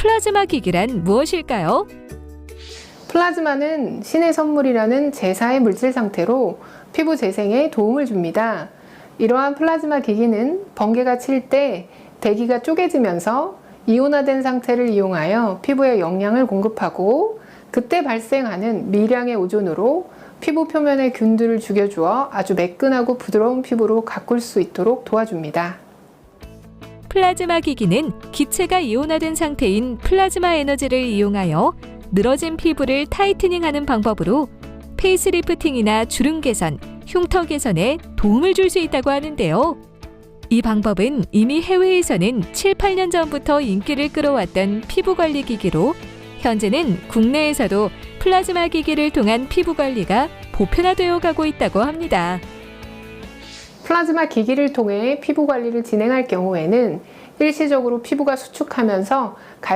플라즈마 기기란 무엇일까요? 플라즈마는 신의 선물이라는 제사의 물질 상태로 피부 재생에 도움을 줍니다. 이러한 플라즈마 기기는 번개가 칠 때 대기가 쪼개지면서 이온화된 상태를 이용하여 피부에 영양을 공급하고 그때 발생하는 미량의 오존으로 피부 표면의 균들을 죽여주어 아주 매끈하고 부드러운 피부로 가꿀 수 있도록 도와줍니다. 플라즈마 기기는 기체가 이온화된 상태인 플라즈마 에너지를 이용하여 늘어진 피부를 타이트닝하는 방법으로 페이스리프팅이나 주름 개선, 흉터 개선에 도움을 줄 수 있다고 하는데요. 이 방법은 이미 해외에서는 7, 8년 전부터 인기를 끌어왔던 피부 관리 기기로 현재는 국내에서도 플라즈마 기기를 통한 피부 관리가 보편화되어 가고 있다고 합니다. 플라즈마 기기를 통해 피부 관리를 진행할 경우에는 일시적으로 피부가 수축하면서 갈